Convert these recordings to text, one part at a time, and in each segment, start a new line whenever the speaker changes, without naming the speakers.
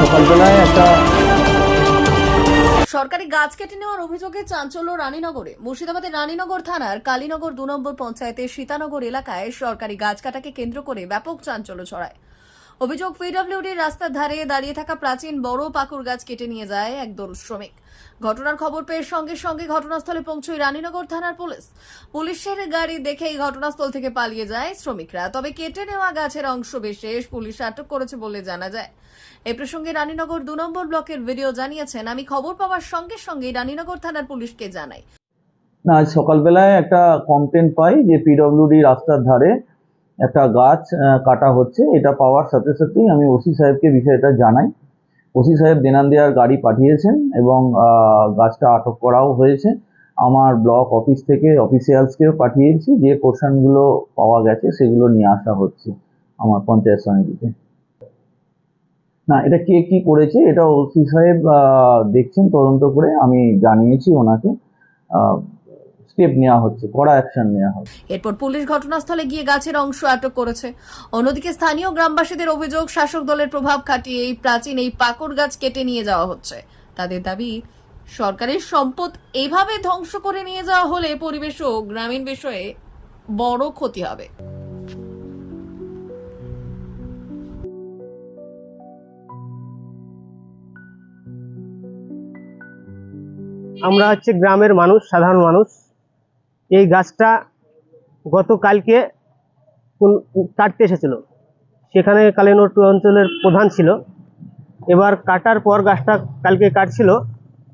সকালবেলায় একটা
সরকারি গাছ কেটে নেওয়ার অভিযোগে চাঞ্চল্য রানীনগরে। মুর্শিদাবাদের রানীনগর থানার কালীনগর দু নম্বর পঞ্চায়েতের সীতানগর এলাকায় সরকারি গাছ কাটাকে কেন্দ্র করে ব্যাপক চাঞ্চল্য ছড়ায়। অভিযোগ পিডব্লিউডির রাস্তার ধারে দাঁড়িয়ে থাকা প্রাচীন বড় পাকুর গাছ কেটে নিয়ে যায় একদল শ্রমিক। ঘটনার খবর পেয়ে সঙ্গে সঙ্গে ঘটনাস্থলে পৌঁছয় রানীনগর থানার পুলিশ। পুলিশের গাড়ি দেখেই ঘটনাস্থল থেকে পালিয়ে যায় শ্রমিকরা। তবে কেটে নেওয়া গাছের অংশ বিশেষ পুলিশ আটক করেছে বলে জানা যায়। এ প্রসঙ্গে রানীনগর দু নম্বর ব্লকের ভিডিও জানিয়েছেন, আমি খবর পাওয়ার সঙ্গে সঙ্গে রানীনগর থানার পুলিশকে জানাই।
না, আজ সকালবেলায় একটা কমপ্লেন পাই যে পিডব্লিউডি রাস্তার ধারে একটা গাছ কাটা হচ্ছে। এটা পাওয়ার সাথে সাথেই আমি ওসি সাহেবকে বিষয়টা জানাই। ওসি সাহেব দেনান দেওয়ার গাড়ি পাঠিয়েছেন এবং গাছটা আটক করাও হয়েছে। আমার ব্লক অফিস থেকে অফিসিয়ালসকেও পাঠিয়েছি। যে পোর্শনগুলো পাওয়া গেছে সেগুলো নিয়ে আসা হচ্ছে আমার পঞ্চায়েত সমিতিতে। না, এটা কে কি করেছে এটা ওসি সাহেব দেখছেন তদন্ত করে আমি জানিয়েছি ওনাকে। স্টেপ নেওয়া হচ্ছে কড়া অ্যাকশন নেওয়া হবে
এরপর পুলিশ ঘটনাস্থলে গিয়ে গাছের অংশ আটক করেছে। অন্যদিকে স্থানীয় গ্রামবাসীদের অভিযোগ শাসক দলের প্রভাব খাটিয়ে এই প্রাচীন এই পাকড় গাছ কেটে নিয়ে যাওয়া হচ্ছে। তাদের দাবি সরকারের সম্পদ এইভাবে ধ্বংস করে নিয়ে যাওয়া হলে পরিবেশ ও গ্রামীণ বিষয়ে বড় ক্ষতি হবে।
আমরা হচ্ছে গ্রামের মানুষ সাধারণ মানুষ। এই গাছটা গতকালকে কাটতে এসেছিল। সেখানে কালিনোর টু অঞ্চলের প্রধান ছিল। এবার কাটার পর গাছটা কালকে কাটছিল।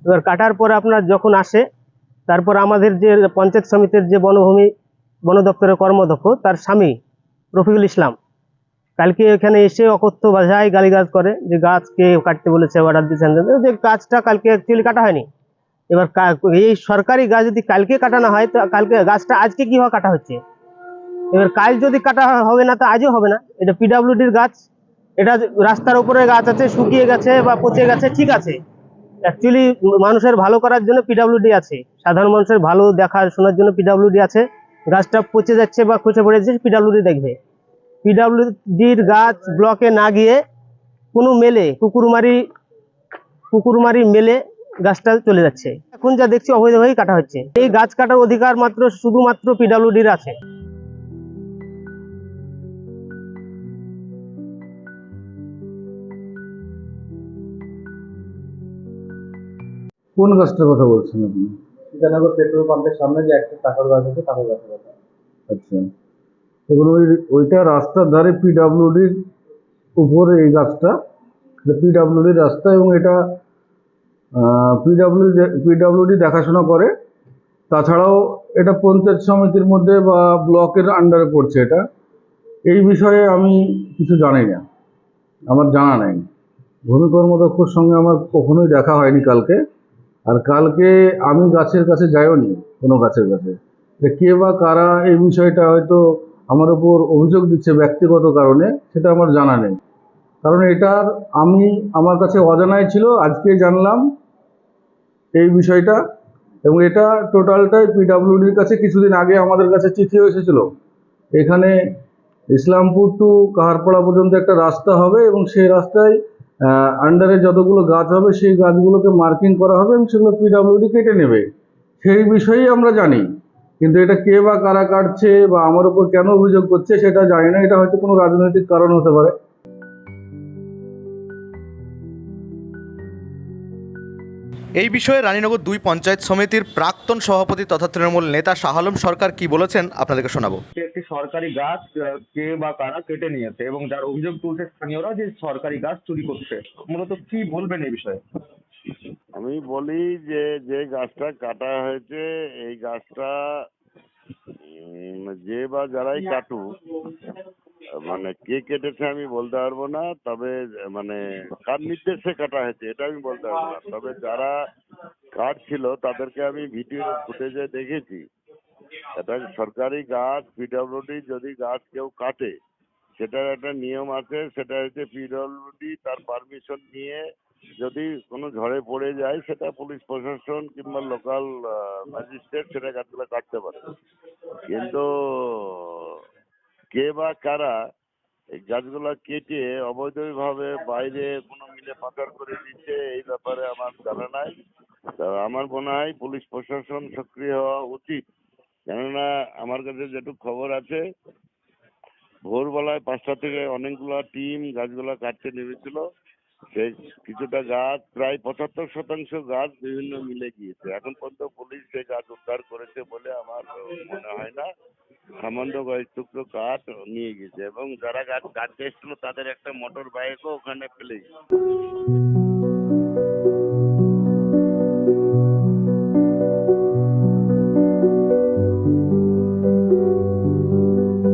এবার কাটার পর আপনার যখন আসে, তারপর আমাদের যে পঞ্চায়েত সমিতির যে বনভূমি, বন দপ্তরের কর্মদক্ষ তার স্বামী রফিকুল ইসলাম, কালকে এখানে এসে অকথ্য ভাষায় গালিগাজ করে যে গাছকে কাটতে বলেছে অর্ডার দিয়েছেন যে গাছটা কালকে অ্যাকচুয়ালি কাটা হয়নি। এবার এই সরকারি গাছ যদি কালকে কাটানো হয়, তো কালকে গাছটা আজকে কীভাবে কাটা হচ্ছে? এবার কাল যদি কাটা হবে না, তো আজও হবে না। এটা পিডাব্লিউডির গাছ। এটা রাস্তার উপরে গাছ আছে, শুকিয়ে গেছে বা পচে গেছে, ঠিক আছে। অ্যাকচুয়ালি মানুষের ভালো করার জন্য পিডাব্লিউডি আছে। সাধারণ মানুষের ভালো দেখা শোনার জন্য পিডাব্লিউডি আছে। গাছটা পচে যাচ্ছে বা খসে পড়ে যাচ্ছে পিডাব্লিউডি দেখবে পিডাব্লিউডির গাছ ব্লকে না গিয়ে কোনো মেলে, কুকুরমারি কুকুরমারি মেলে গাছটা চলে যাচ্ছে। এখন যা দেখছি অবৈধভাবেই কাটা হচ্ছে। এই গাছ কাটার অধিকার মাত্র শুধুমাত্র পিডাব্লিউডির আছে।
কোন গাছটার কথা বলছেন আপনি?
সীতানগর পেট্রোল পাম্পের সামনে যে একটা টাকার গাছ আছে টাকার গাছের কথা।
আচ্ছা। এগুলো ওই ওইটা রাস্তার ধারে পিডাব্লিউডির উপরে এই গাছটা পিডাব্লিউডির রাস্তা এবং এটা পিডাব্লিউ পিডাব্লিউডি দেখাশোনা করে। তাছাড়াও এটা পঞ্চায়েত সমিতির মধ্যে বা ব্লকের আন্ডারে পড়ছে এটা। এই বিষয়ে আমি কিছু জানি না। আমার জানা নেই। ভূমি কর্মদক্ষর সঙ্গে আমার কখনোই দেখা হয়নি কালকে। আর কালকে আমি গাছের কাছে যাইওনি, কোনো গাছের কাছে। কে বা কারা এই বিষয়টা হয়তো আমার উপর অভিযোগ দিচ্ছে ব্যক্তিগত কারণে, সেটা আমার জানা নেই। কারণ এটার আমি, আমার কাছে অজানাই ছিল আজকে জানলাম। এই বিষয়টা এবং এটা টোটালটাই পিডাব্লিউডির কাছে কিছুদিন আগে আমাদের কাছে চিঠিও এসেছিল। এখানে ইসলামপুর টু কাহারপাড়া পর্যন্ত একটা রাস্তা হবে এবং সেই রাস্তায় আন্ডারে যতগুলো গাছ হবে সেই গাছগুলোকে মার্কিং করা হবে এবং সেগুলো পিডাব্লিউডি কেটে নেবে। সেই বিষয়েই আমরা জানি। কিন্তু এটা কে বা কারা কাটছে বা আমার উপর কেন অভিযোগ করছে সেটা জানি না। এটা হয়তো কোনো রাজনৈতিক কারণ হতে পারে।
এই বিষয়ে রানীনগর দুই পঞ্চায়েত সমিতির প্রাক্তন সভাপতি তথা তৃণমূল নেতা শাহ আলম সরকার কি বলেছেন আপনাদেরকে শোনাবো।
একটি সরকারি গাছ কে বা কারা কেটে নিয়েছে এবং যার অভিযোগ তুলছে স্থানীয়রা যে সরকারি গাছ চুরি করছে। মূলত কি বলবেন এই বিষয়ে?
আমি বলি যে যে গাছটা কাটা হয়েছে এই গাছটা যে বা যারাই কাটুক মানে কে কেটেছে আমি বলতে পারব না, তবে মানে কার নির্দেশে কাটা হয়েছে এটা আমি বলতে পারব না। তবে যারা কাটছিল তাদেরকে আমি ভিডিও ফুটেজে দেখেছি। এটা সরকারি গাছ পিডব্লিউডি যদি গাছ কেউ কাটে, সেটার একটা নিয়ম আছে, সেটা হচ্ছে পিডব্লিউডি তার পারমিশন নিয়ে যদি কোনো ঝড়ে পড়ে যায়, সেটা পুলিশ প্রশাসন কিংবা লোকাল ম্যাজিস্ট্রেট সেটা গাছগুলো কাটতে পারে। কিন্তু কে বা কারা এই গাছগুলা কেটে অবৈধভাবে বাইরে কোনো মিলে পাচার করে দিচ্ছে, এই ব্যাপারে আমার জানা নাই। আমার মনে হয় পুলিশ প্রশাসন সক্রিয় হওয়া উচিত। কেননা আমার কাছে যেটুকু খবর আছে, ভোরবেলায় পাঁচটা থেকে অনেকগুলা টিম গাছগুলা কাটতে নেমেছিল। সেই কিছুটা গাছ, প্রায় পঁচাত্তর শতাংশ গাছ বিভিন্ন মিলে গিয়েছে। এখন পর্যন্ত পুলিশ সেই গাছ উদ্ধার করেছে বলে আমার মনে হয় না। সামান্য কয়েক টুকরো কাঠ নিয়ে গেছে এবং যারা গাছ কাটতে এসেছিল তাদের একটা মোটর বাইকও ওখানে ফেলে